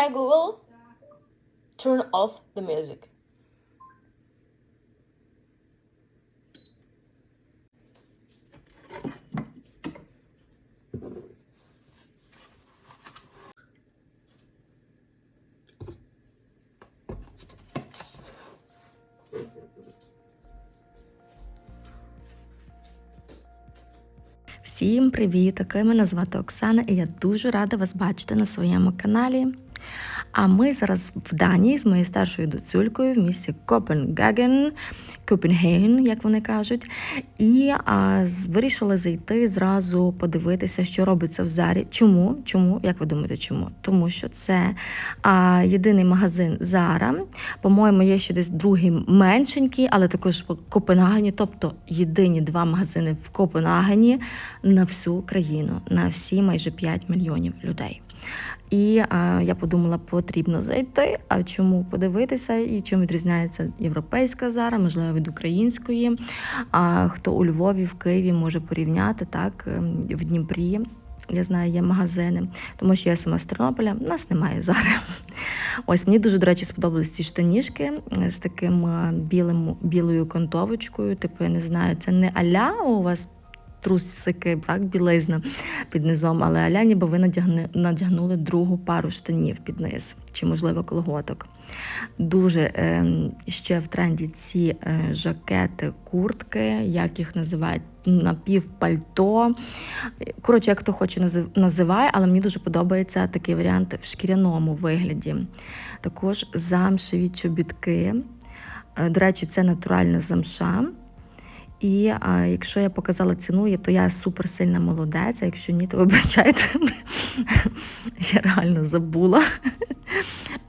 Hey Google, turn off the music. Всім привіт! Мене звати Оксана, і я дуже рада вас бачити на своєму каналі. А ми зараз в Данії з моєю старшою доцюлькою в місті Копенгаген, Копенгаген, як вони кажуть, і а, вирішили зайти зразу подивитися, що робиться в Зарі. Чому? Чому? Як ви думаєте, чому? Тому що це а, єдиний магазин Зара. По-моєму, є ще десь другий меншенький, але також в Копенгагені, тобто єдині два магазини в Копенгагені на всю країну, на всі майже 5 мільйонів людей. І а, я подумала, потрібно зайти. А чому подивитися і чим відрізняється європейська зара, можливо, від української. А хто у Львові, в Києві може порівняти так ем, в Дніпрі. Я знаю, є магазини, тому що я сама з Тернополя, у нас немає зари. Ось мені дуже, до речі, сподобались ці штанішки з таким е, білим, білою контовочкою. Типу, я не знаю, це не аля у вас трусики, так, білизна під низом, але аля ніби ви надягнули другу пару штанів під низ, чи, можливо, колготок. Дуже е, ще в тренді ці е, жакети, куртки, як їх називають, напівпальто. Коротше, як хто хоче називає, але мені дуже подобається такий варіант в шкіряному вигляді. Також замшеві чобітки. Е, До речі, це натуральна замша. І а, якщо я показала ціну, то я суперсильна молодець, а якщо ні, то вибачайте, я реально забула.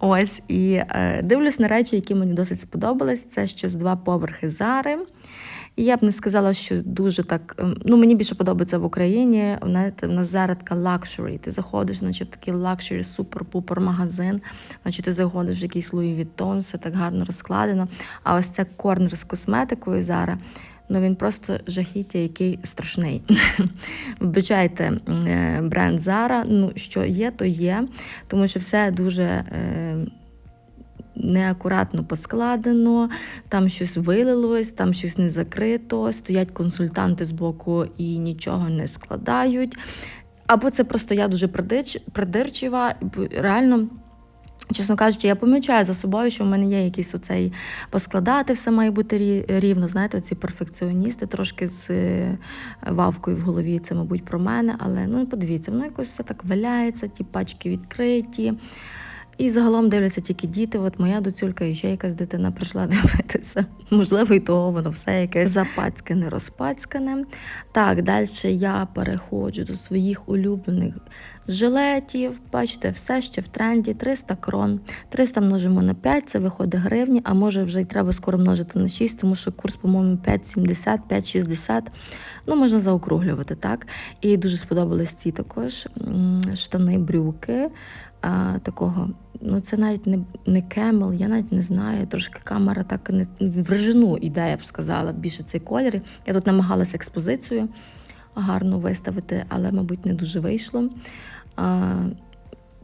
Ось і е, дивлюсь на речі, які мені досить сподобались. Це ще з два поверхи зари. І я б не сказала, що дуже так. ем, Ну, мені більше подобається в Україні. Знаєте, в нас зараз така лакшері. Ти заходиш, значить, такий лакшері, супер-пупер магазин. Значить, ти заходиш в якийсь Louis Vuitton, все так гарно розкладено. А ось це корнер з косметикою зараз. Ну він просто жахіття, який страшний. Вибачайте е, бренд Zara. Ну, що є, то є, тому що все дуже. Е, Неакуратно поскладено, там щось вилилось, там щось не закрито, стоять консультанти з боку і нічого не складають. Або це просто я дуже придирчива, реально. Чесно кажучи, я помічаю за собою, що в мене є якийсь оцей поскладати, все має бути рівно. Знаєте, оці перфекціоністи трошки з е, вавкою в голові. Це, мабуть, про мене. Але ну подивіться, воно якось все так валяється, ті пачки відкриті. І загалом дивляться тільки діти. От моя доцюлька і ще якась дитина прийшла дивитися. Можливо, і того воно все якесь запацькане, розпацькане. Так, далі я переходжу до своїх улюблених жилетів. Бачите, все ще в тренді 300 крон. 300 множимо на 5, це виходить гривні, а може вже й треба скоро множити на 6, тому що курс, по-моєму, 5,70, 5,60. Ну, можна заокруглювати, так? І дуже сподобались ці також штани, брюки. А, такого, ну це навіть не, не кемел, я навіть не знаю. Трошки камера так не в режину іде, я б сказала, більше цей колір. Я тут намагалася експозицію гарно виставити, але, мабуть, не дуже вийшло.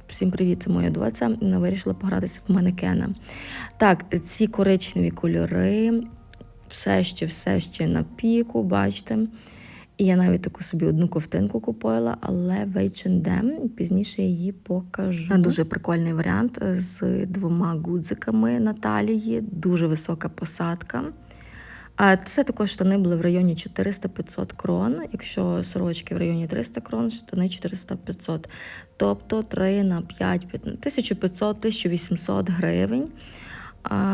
Всім привіт, це моя доця. Вона вирішила погратися в манекена. Так, ці коричневі кольори, все ще, все ще на піку, бачите. І я навіть таку собі одну ковтинку купила, але в H&M, пізніше її покажу. Дуже прикольний варіант з двома гудзиками на талії, дуже висока посадка. А це також штани були в районі 400-500 крон. Якщо сорочки в районі 300 крон, штани 400-500. Тобто 3 на 5, 1500-1800 гривень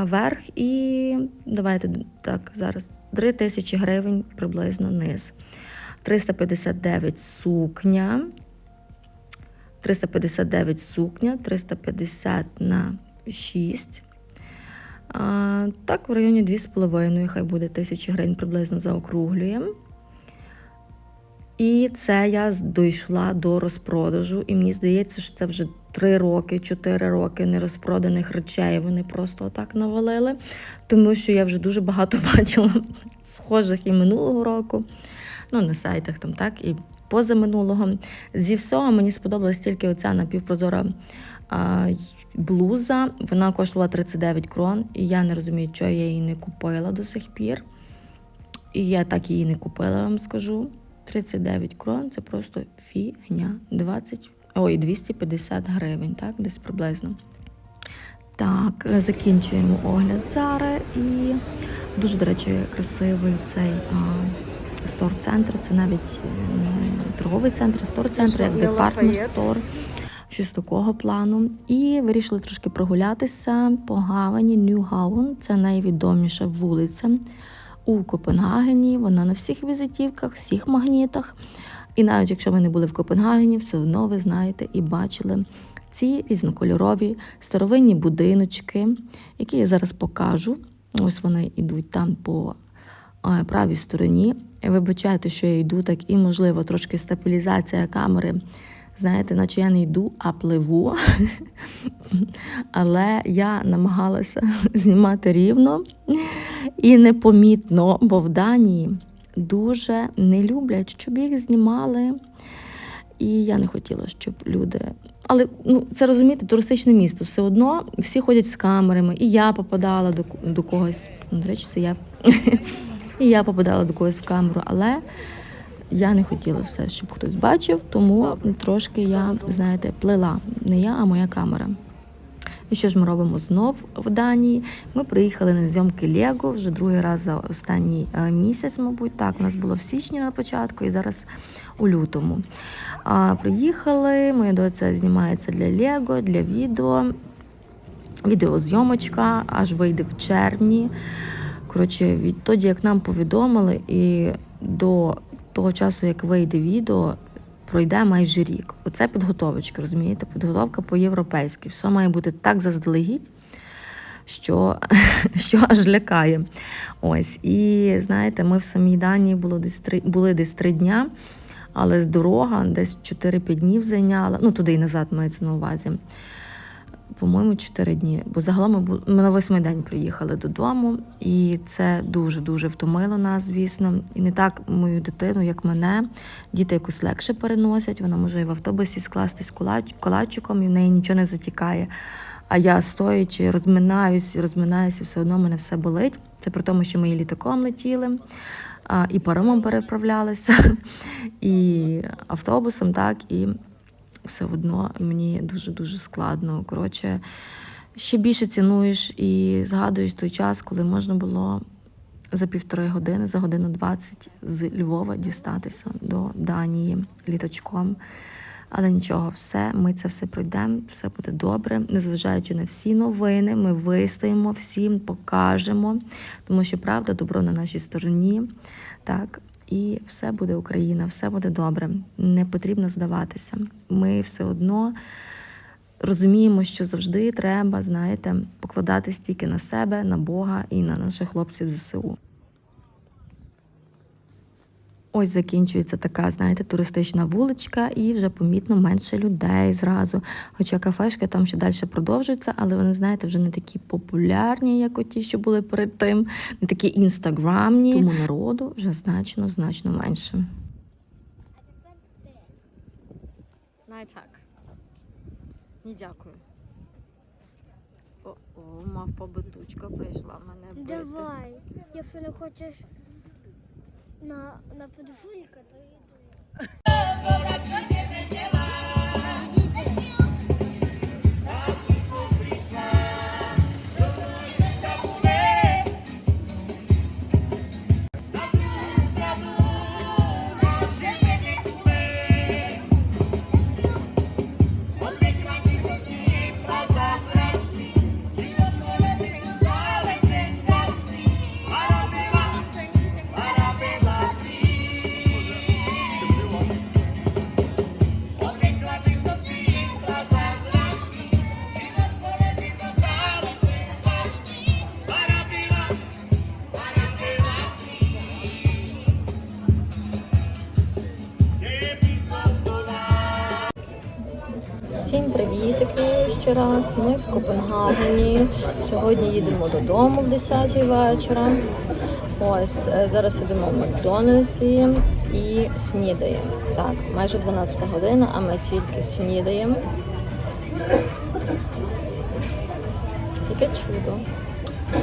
верх і давайте так зараз 3 тисячі гривень приблизно низ. 359 сукня. 359 сукня, 350 на 6. А, так, в районі 2,5, хай буде тисячі гривень приблизно заокруглюємо. І це я дійшла до розпродажу, і мені здається, що це вже 3 роки, 4 роки нерозпроданих речей. Вони просто отак навалили, тому що я вже дуже багато бачила схожих і минулого року. Ну, на сайтах там так, і позаминулого. Зі всього мені сподобалась тільки оця напівпрозора а, блуза. Вона коштувала 39 крон, і я не розумію, чого я її не купила до сих пір. І я так її не купила, вам скажу. 39 крон це просто фігня. 20, ой, 250 гривень, так, десь приблизно. Так, закінчуємо огляд Зари і дуже, до речі, красивий цей стор-центр. Це навіть не торговий центр, стор-центр, як департмент стор, щось такого плану. І вирішили трошки прогулятися по Гавані Ньюгаун. Це найвідоміша вулиця у Копенгагені. Вона на всіх візитівках, всіх магнітах. І навіть якщо ви не були в Копенгагені, все одно ви знаєте і бачили ці різнокольорові старовинні будиночки, які я зараз покажу. Ось вони йдуть там по е, правій стороні. Вибачайте, що я йду так, і, можливо, трошки стабілізація камери. Знаєте, наче я не йду, а пливу. Але я намагалася знімати рівно і непомітно, бо в Данії дуже не люблять, щоб їх знімали. І я не хотіла, щоб люди. Але ну, це розумієте, туристичне місто. Все одно всі ходять з камерами, і я попадала до, до когось. Ну, до речі, це я. І я попадала до когось в камеру, але я не хотіла все, щоб хтось бачив, тому трошки я, знаєте, плела. Не я, а моя камера. І що ж ми робимо знов в Данії? Ми приїхали на зйомки Лего вже другий раз за останній е, місяць, мабуть. Так, у нас було в січні на початку і зараз у лютому. А, приїхали, моя доця знімається для Лего, для відео. Відеозйомочка аж вийде в червні. Коротше, відтоді, як нам повідомили, і до того часу, як вийде відео, пройде майже рік. Оце підготовочка, розумієте? Підготовка по-європейськи. Все має бути так заздалегідь, що, що аж лякає. Ось. І знаєте, ми в самій Данії було десь три, були десь три дня, але з дорога десь 4-5 днів зайняла. Ну, туди і назад мається на увазі. По-моєму, 4 дні. Бо загалом ми, ми на восьмий день приїхали додому, і це дуже-дуже втомило нас, звісно. І не так мою дитину, як мене. Діти якось легше переносять. Вона може і в автобусі скластись кулач, колачиком, і в неї нічого не затікає. А я стоячи, розминаюсь, розминаюсь, і все одно мене все болить. Це при тому, що ми літаком летіли, і паромом переправлялися, і автобусом, так, і все одно мені дуже-дуже складно. Коротше, ще більше цінуєш і згадуєш той час, коли можна було за півтори години, за годину 20 з Львова дістатися до Данії літачком. Але нічого, все, ми це все пройдемо, все буде добре. Незважаючи на всі новини, ми вистоїмо всім, покажемо, тому що правда, добро на нашій стороні. Так, і все буде Україна, все буде добре. Не потрібно здаватися. Ми все одно розуміємо, що завжди треба, знаєте, покладатись тільки на себе, на Бога і на наших хлопців ЗСУ. Ось закінчується така, знаєте, туристична вуличка, і вже помітно менше людей зразу. Хоча кафешки там ще далі продовжуються, але вони, знаєте, вже не такі популярні, як оті, що були перед тим, не такі інстаграмні. Тому народу вже значно, значно менше. Най так. Ні, дякую. О, о, мавпа битучка прийшла мене бити. Давай, якщо не хочеш на, на подвулька, то йди. Привітики раз. Ми в Копенгагені. Сьогодні їдемо додому в 10 вечора. Ось е, зараз сидимо в Макдональдсі і снідаємо. Так, майже 12 година, а ми тільки снідаємо. Яке чудо.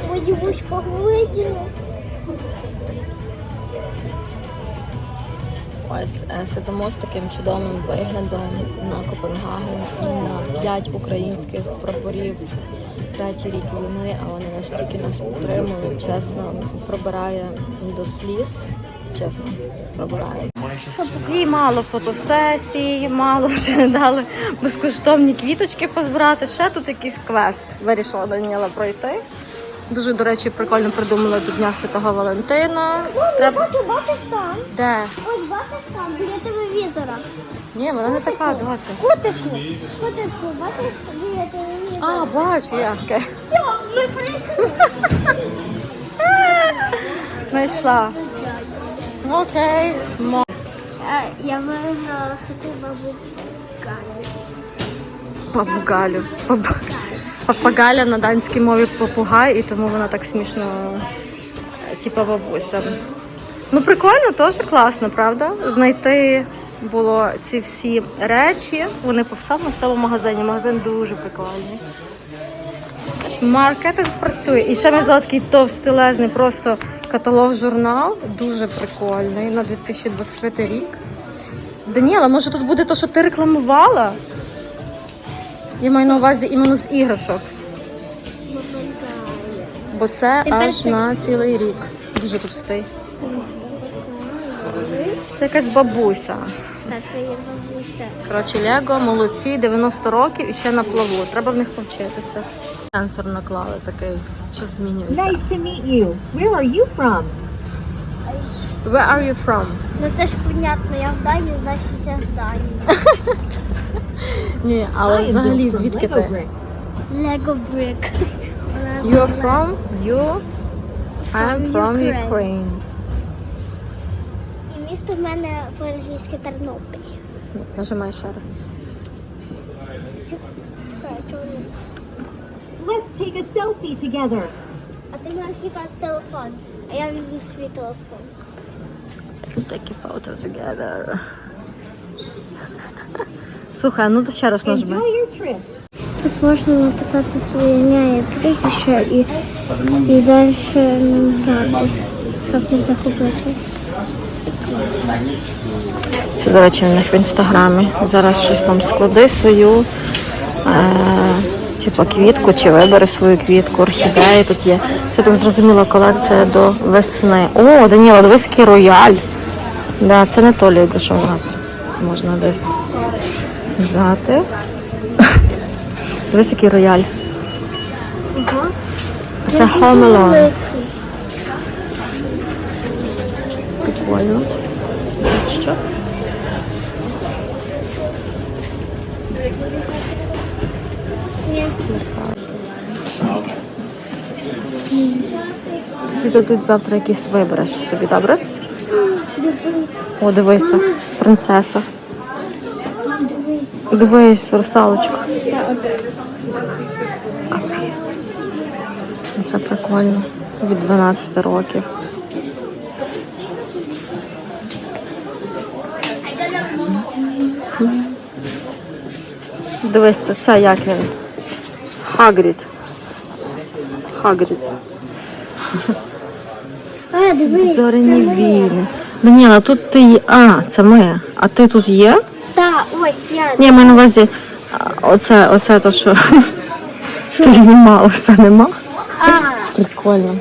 Мої вушка виділи. Ось е, сидимо з таким чудовим виглядом на Копенгаген і на п'ять українських прапорів. Третій рік війни, а вони настільки нас підтримують, чесно, пробирає до сліз. Чесно, пробирає. Їй мало фотосесій, мало вже дали безкоштовні квіточки позбирати. Ще тут якийсь квест вирішила Даніела пройти. Дуже, до речі, прикольно придумали до Дня Святого Валентина. Треба. Бачу, бачиш там? Де? Ось бачиш там, біля телевізора. Ні, вона не така, доця. Котику. Котику, бачиш біля телевізора. А, бачу, я. Окей. Все, ми прийшли. Знайшла. Окей. Мо- Е, Я виграла з такою бабукою. Папугалю. Папу- Папагаля на данській мові попугай, і тому вона так смішно, е, типа бабуся. Ну, прикольно, теж класно, правда? Знайти було ці всі речі. Вони по всьому всьому магазині. Магазин дуже прикольний. Маркетинг працює. І ще ми взяли такий товстелезний просто каталог журнал. Дуже прикольний на 2025 рік. Даніела, може тут буде те, що ти рекламувала? Я маю на увазі іменно з іграшок. Бо це аж на цілий рік. Дуже товстий. Це якась бабуся. Та це є бабуся. Коротше, Лего, молодці, 90 років і ще на плаву. Треба в них повчитися. Сенсор наклали такий, що змінюється. Nice to meet you. Where are you from? Where are you from? Ну це ж понятно, я в Дані, значить я з Данії. Ні, I але am взагалі built from звідки Lego ти? brick. Lego Brick. You're from? You? I'm From from Ukraine. Ukraine. І місто в мене по-англійськи Тернопіль. Ні, Нажимай ще раз. Чек- Чекай, чого ні? Let's take a selfie together. А ти маєш якраз телефон, а я візьму свій телефон. Let's take a photo together. Слухай, ну то ще раз нажми. Тут можна написати своє ім'я і прізвище і, і далі гратись, щоб не загубити. Це, до речі, в них в інстаграмі. Зараз щось там склади свою, е, типу квітку чи вибери свою квітку, орхідеї тут є. Це так зрозуміла колекція до весни. О, Даніла, дивись, який рояль. Да, це не то ліго, що в нас можна десь взяти. Дивись, який рояль. Ага. Це Alone. Прикольно. Що? Тобі дадуть завтра якийсь вибереш собі, добре? О, дивися, принцеса. Дивись. Русалочка. Капець. Ну, Це прикольно. Від 12 років. Дивись, це, це як він? Хагрід. Хагрід. А, дивись. Зоряні війни. Даніла, тут ти є. А, це ми. А ти тут є? Я. Ні, ми на увазі. Оце, оце то, що ти знімала, це нема. А, Прикольно.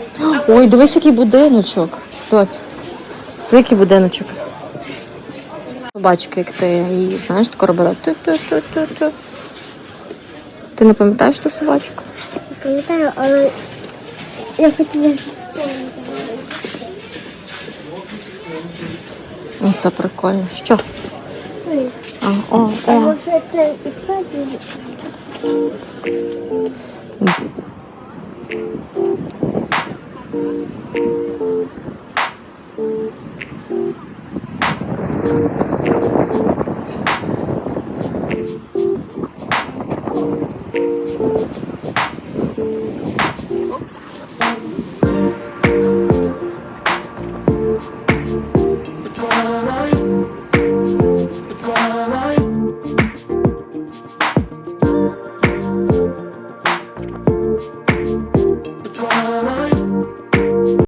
Ой, дивись, який будиночок. Доць. Диви, який будиночок. Собачки, як ти її, знаєш, тако робила. Ту-ту-ту-ту-ту. Ти не пам'ятаєш ту собачку? пам'ятаю, але я хотіла. О, це прикольно. Що? oh, o.